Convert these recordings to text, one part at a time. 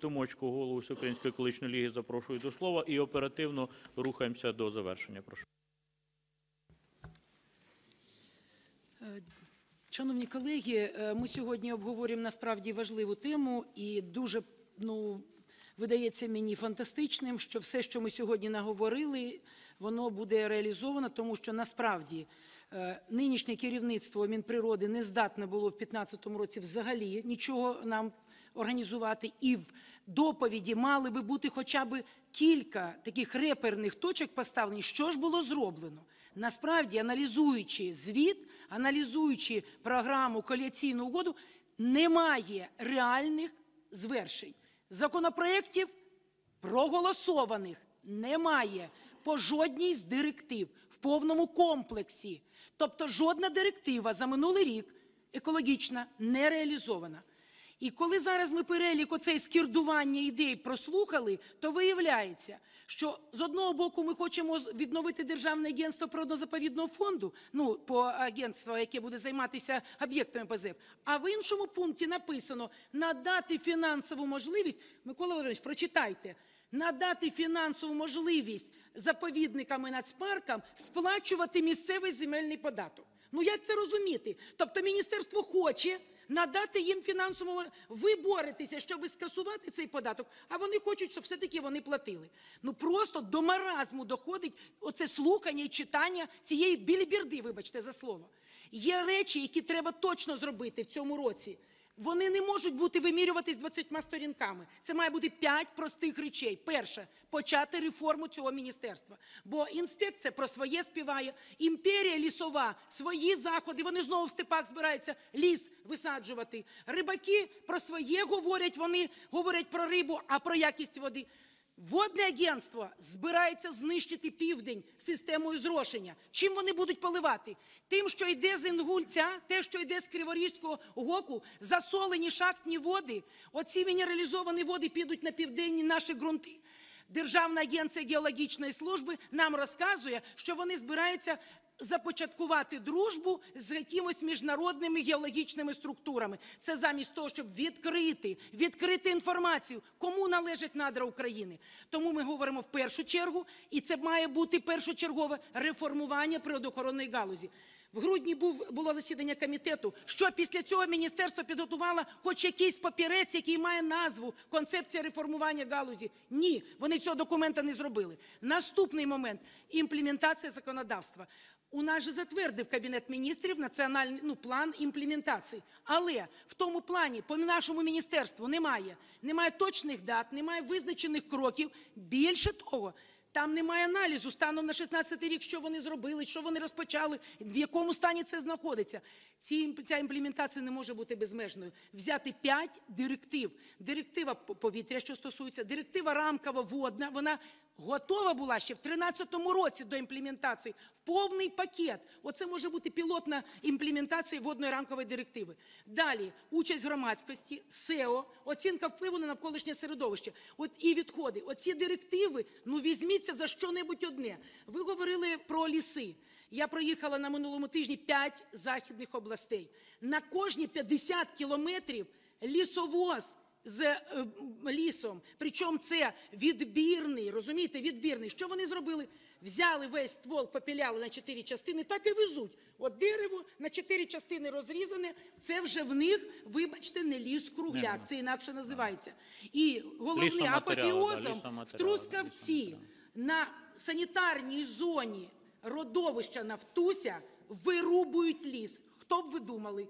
Тимочку, голову Всеукраїнської екологічної ліги, запрошую до слова і оперативно рухаємося до завершення. Прошу. Е, Шановні колеги, е, ми сьогодні обговорюємо насправді важливу тему і дуже ну, видається мені фантастичним, що все, що ми сьогодні наговорили, воно буде реалізовано, тому що насправді е, нинішнє керівництво Мінприроди не здатне було в 2015 році взагалі нічого нам організувати, і в доповіді мали би бути хоча б кілька таких реперних точок поставлені, що ж було зроблено. Насправді, аналізуючи звіт, аналізуючи програму коаліційну угоду, немає реальних звершень. Законопроєктів проголосованих немає по жодній з директив в повному комплексі. Тобто жодна директива за минулий рік екологічна не реалізована. І коли зараз ми перелік оцей скірдування ідей прослухали, то виявляється, що з одного боку ми хочемо відновити Державне агентство природно-заповідного фонду, ну, по агентству, яке буде займатися об'єктами ПЗФ, а в іншому пункті написано надати фінансову можливість, Микола Володимирович, прочитайте, надати фінансову можливість заповідникам і нацпаркам сплачувати місцевий земельний податок. Ну як це розуміти? Тобто міністерство хоче надати їм фінансову ви боретеся, щоб скасувати цей податок, а вони хочуть, щоб все-таки вони платили. Ну просто до маразму доходить оце слухання і читання цієї білібірди. вибачте за слово. Є речі, які треба точно зробити в цьому році. Вони не можуть бути вимірюватись 20 сторінками. Це має бути п'ять простих речей. Перше почати реформу цього міністерства. Бо інспекція про своє співає, імперія лісова, свої заходи. Вони знову в степах збираються ліс висаджувати. Рибаки про своє говорять. Вони говорять про рибу, а про якість води. Водне агентство збирається знищити південь системою зрошення. Чим вони будуть поливати? Тим, що йде з Інгульця, те, що йде з Криворізького гоку, засолені шахтні води. Оці мінералізовані води підуть на південні наші ґрунти. Державна агенція геологічної служби нам розказує, що вони збираються започаткувати дружбу з якимось міжнародними геологічними структурами. Це замість того, щоб відкрити, відкрити інформацію, кому належать надра України. Тому ми говоримо в першу чергу, і це має бути першочергове реформування природоохоронної галузі. В грудні був, було засідання комітету, що після цього міністерство підготувало хоч якийсь папірець, який має назву «Концепція реформування галузі». Ні, вони цього документа не зробили. Наступний момент – імплементація законодавства. У нас же затвердив Кабінет міністрів національний ну, план імплементації. Але в тому плані по нашому міністерству немає. Немає точних дат, немає визначених кроків. Більше того, там немає аналізу станом на 16 рік, що вони зробили, що вони розпочали, в якому стані це знаходиться. Ці, ця імплементація не може бути безмежною. Взяти п'ять директив. Директива повітря, що стосується, директива рамкова водна, вона готова була ще в 2013 році до імплементації в повний пакет. Оце може бути пілотна імплементація водної рамкової директиви. Далі участь громадськості, СЕО, оцінка впливу на навколишнє середовище. От і відходи. Оці директиви, ну візьміться за що-небудь одне. Ви говорили про ліси. Я проїхала на минулому тижні 5 західних областей. На кожні 50 кілометрів лісовоз з е, лісом. Причому це відбірний, розумієте, відбірний. Що вони зробили? Взяли весь ствол, попіляли на чотири частини, так і везуть. От дерево на чотири частини розрізане, це вже в них, вибачте, не ліс кругляк, це інакше називається. І головне апофеозом в Трускавці на санітарній зоні родовища Нафтуся вирубують ліс. Хто б ви думали?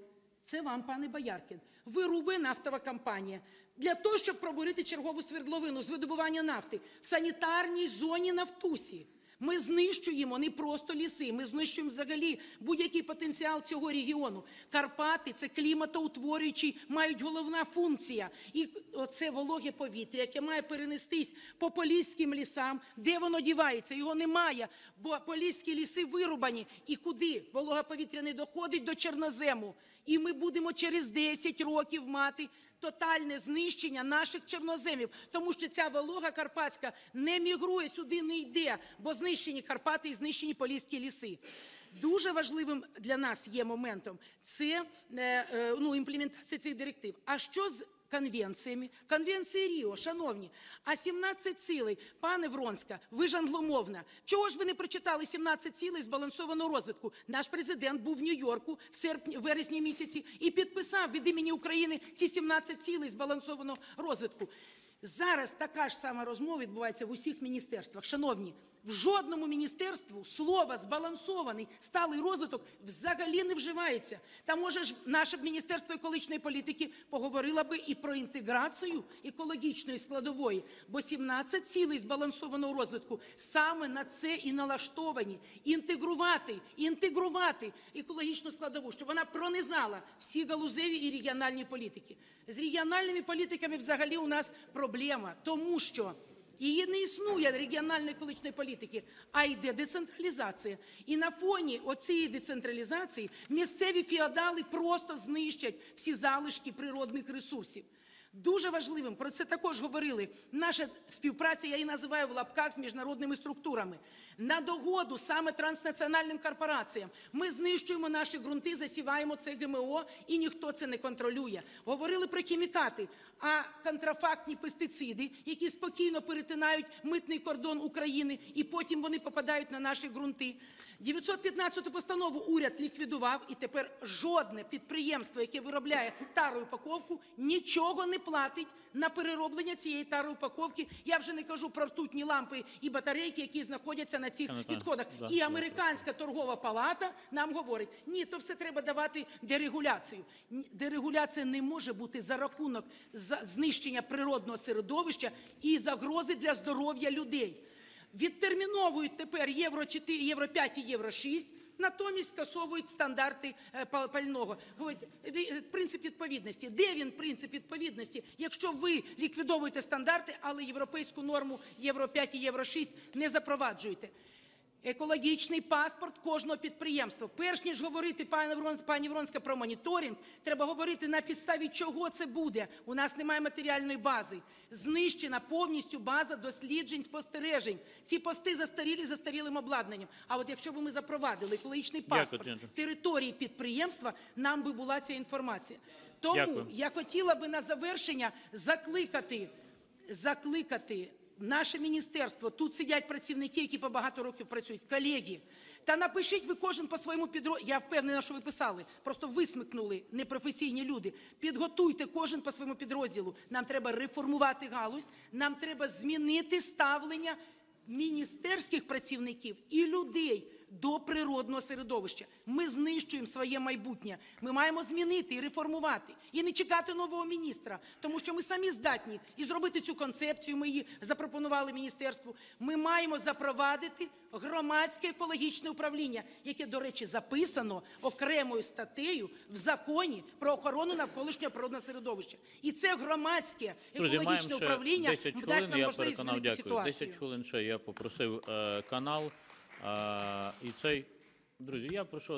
Це вам, пане Бояркін. вируби нафтова компанія. Для того, щоб пробурити чергову свердловину з видобування нафти в санітарній зоні Нафтусі. Ми знищуємо не просто ліси, ми знищуємо взагалі будь-який потенціал цього регіону. Карпати це кліматоутворюючий, мають головна функція. І оце вологе повітря, яке має перенестись по поліським лісам, де воно дівається? Його немає, бо поліські ліси вирубані. І куди? Волога повітря не доходить до чорнозему. І ми будемо через 10 років мати тотальне знищення наших чорноземів, тому що ця волога карпатська не мігрує сюди, не йде, бо знищені Карпати і знищені поліські ліси. Дуже важливим для нас є моментом це е, е, ну, імплементація цих директив. А що з конвенціями, конвенції Ріо, шановні, а 17 цілей, пане Вронська, ви ж англомовна. Чого ж ви не прочитали 17 цілей збалансованого розвитку? Наш президент був в Нью-Йорку в серпні, вересні місяці і підписав від імені України ці 17 цілей збалансованого розвитку. Зараз така ж сама розмова відбувається в усіх міністерствах. Шановні, в жодному міністерству слово збалансований сталий розвиток взагалі не вживається. Та може ж наше міністерство екологічної політики поговорило би і про інтеграцію екологічної складової, бо 17 цілей збалансованого розвитку саме на це і налаштовані інтегрувати, інтегрувати екологічну складову, щоб вона пронизала всі галузеві і регіональні політики. З регіональними політиками взагалі у нас проблема, тому що її не існує регіональної екологічної політики, а йде децентралізація. І на фоні оцієї децентралізації місцеві феодали просто знищать всі залишки природних ресурсів. Дуже важливим, про це також говорили, наша співпраця, я її називаю в лапках з міжнародними структурами. На догоду саме транснаціональним корпораціям ми знищуємо наші ґрунти, засіваємо це ГМО, і ніхто це не контролює. Говорили про хімікати, а контрафактні пестициди, які спокійно перетинають митний кордон України, і потім вони попадають на наші ґрунти. 915 постанову уряд ліквідував, і тепер жодне підприємство, яке виробляє тароупаковку, нічого не платить на перероблення цієї тароупаковки. Я вже не кажу про ртутні лампи і батарейки, які знаходяться на цих відходах. І американська торгова палата нам говорить: ні, то все треба давати дерегуляцію. Дерегуляція не може бути за рахунок знищення природного середовища і загрози для здоров'я людей. Відтерміновують тепер євро 4, євро 5 і євро 6, натомість скасовують стандарти е, пал- пального. Говорять, е, принцип відповідності. Де він принцип відповідності, якщо ви ліквідовуєте стандарти, але європейську норму євро 5 і євро 6 не запроваджуєте? Екологічний паспорт кожного підприємства. Перш ніж говорити, пані Вронська, пані Вронська, про моніторинг, треба говорити на підставі чого це буде. У нас немає матеріальної бази. Знищена повністю база досліджень, спостережень. Ці пости застарілі застарілим обладнанням. А от якщо б ми запровадили екологічний паспорт Тетяно. території підприємства, нам би була ця інформація. Тому Дякую. я хотіла би на завершення закликати, закликати наше міністерство. Тут сидять працівники, які по багато років працюють. Колеги, та напишіть ви кожен по своєму підрозділу. Я впевнена, що ви писали. Просто висмикнули непрофесійні люди. Підготуйте кожен по своєму підрозділу. Нам треба реформувати галузь, нам треба змінити ставлення міністерських працівників і людей до природного середовища. Ми знищуємо своє майбутнє. Ми маємо змінити і реформувати, і не чекати нового міністра, тому що ми самі здатні і зробити цю концепцію. Ми її запропонували міністерству. Ми маємо запровадити громадське екологічне управління, яке, до речі, записано окремою статтею в законі про охорону навколишнього природного середовища. І це громадське екологічне ще управління 10 дасть хвилин, нам можливість змінити дякую. 10 хвилин ще я попросив е, канал. Е, і цей, друзі, я прошу